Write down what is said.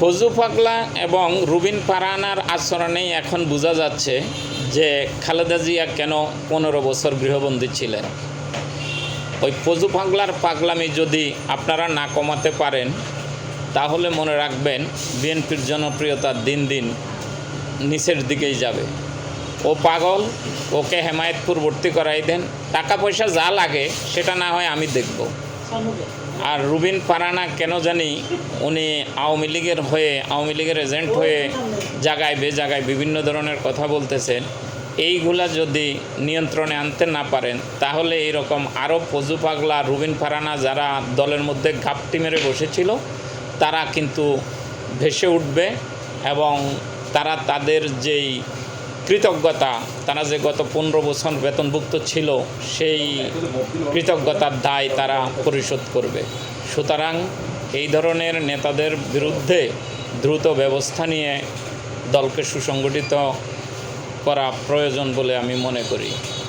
ফজু পাগলা এবং রুবিন পারানার আচরণেই এখন বোঝা যাচ্ছে যে খালেদা জিয়া কেন পনেরো বছর গৃহবন্দী ছিলেন। ওই ফজু পাগলার পাগলামি যদি আপনারা না কমাতে পারেন, তাহলে মনে রাখবেন বিএনপির জনপ্রিয়তা দিন দিন নিচের দিকেই যাবে। ও পাগল, ওকে হেমায়তপুর ভর্তি করাই দেন। টাকা পয়সা যা লাগে, সেটা না হয় আমি দেখব। আর রুবিন পারানা কেন জানি উনি আওয়ামী লীগের হয়ে, আওয়ামী লীগের এজেন্ট হয়ে জায়গায় বে জায়গায় বিভিন্ন ধরনের কথা বলতেছেন। এইগুলা যদি নিয়ন্ত্রণে আনতে না পারেন, তাহলে এইরকম আরও পজু পাগলা রুবিন ফারানা যারা দলের মধ্যে ঘাপটি মেরে বসেছিল, তারা কিন্তু ভেসে উঠবে এবং তারা তাদের যেই কৃতজ্ঞতা, তারা যে গত পনেরো বছর বেতনভুক্ত ছিল, সেই কৃতজ্ঞতার দায় তারা পরিশোধ করবে। সুতরাং এই ধরনের নেতাদের বিরুদ্ধে দ্রুত ব্যবস্থা নিয়ে দলকে সুসংগঠিত করা প্রয়োজন বলে আমি মনে করি।